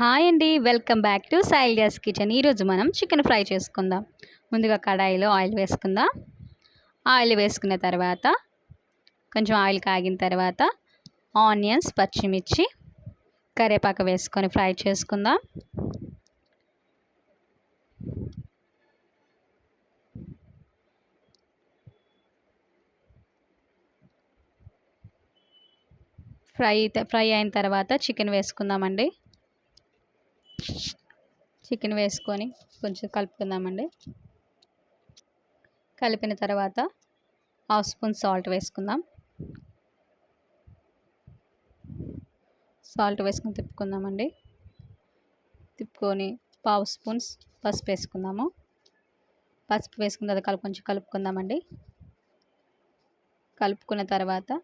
Hi అండి welcome back to సైల్డియాస్ kitchen. ఈరోజు మనం చికెన్ ఫ్రై చేసుకుందాం. ముందుగా కడాయిలో ఆయిల్ వేసుకుందాం. ఆయిల్ వేసుకున్న తర్వాత కొంచెం ఆయిల్ కాగిన తర్వాత ఆనియన్స్ పచ్చిమిర్చి కరివేపాకు వేసుకొని ఫ్రై చేసుకుందాం. ఫ్రై ఫ్రై అయిన తర్వాత చికెన్ వేసుకుందామండి. చికెన్ వేసుకొని కొంచెం కలుపుకుందామండి. కలిపిన తర్వాత హాఫ్ స్పూన్ సాల్ట్ వేసుకుందాం. సాల్ట్ వేసుకొని తిప్పుకుందామండి. తిప్పుకొని పావు స్పూన్స్ పసుపు వేసుకుందాము. పసుపు వేసుకున్న తర్వాత కలుపు కొంచెం కలుపుకుందామండి. కలుపుకున్న తర్వాత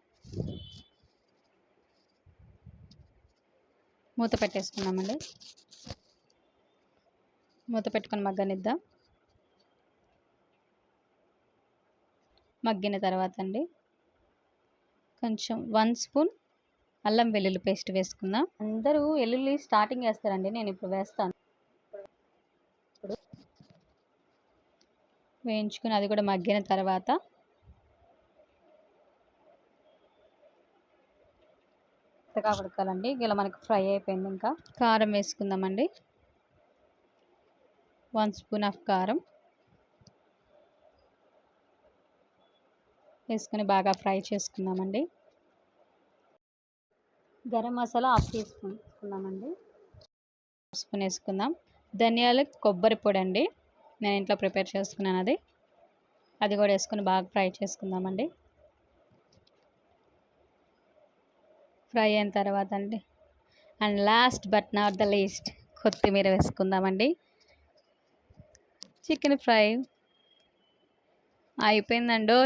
మూత పెట్టేసుకున్నామండి మూత పెట్టుకుని మగ్గనిద్దాం. మగ్గిన తర్వాత అండి కొంచెం వన్ స్పూన్ అల్లం వెల్లుల్లి పేస్ట్ వేసుకుందాం. అందరూ వెల్లుల్లి స్టార్టింగ్ వేస్తారండి నేను ఇప్పుడు వేస్తాను. ఇప్పుడు వేయించుకుని అది కూడా మగ్గిన తర్వాత మెత్తగా ఉడకాలండి. ఇలా మనకు ఫ్రై అయిపోయింది ఇంకా. కారం వేసుకుందామండి. వన్ స్పూన్ ఆఫ్ కారం. వేసుకొని బాగా ఫ్రై చేసుకుందామండి. Garam masala half teaspoon వేసుకుందామండి. స్పూన్ వేసుకుందాం. ధనియాలు కొబ్బరి పొడి అండి. నేను ఇంట్లో ప్రిపేర్ చేసుకున్నాను అది. అది కూడా వేసుకొని బాగా ఫ్రై చేసుకుందామండి. ఫ్రై అయిన తర్వాత అండి. And last but not the least కొత్తిమీర వేసుకుందామండి. చికెన్ ఫ్రై అయిపోయిందండో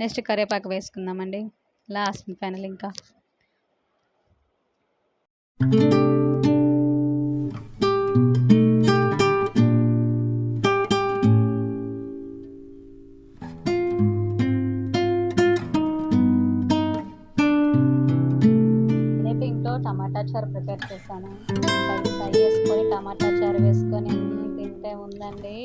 నెక్స్ట్ కరివేపాకు వేసుకుందామండి. లాస్ట్ ఫైనల్ ఇంకా. చారు ప్రిపేర్ చేశాను. ఫ్రై వేసుకొని చేసుకొని టమాటా చారు వేసుకొని తింటే ఉందండి.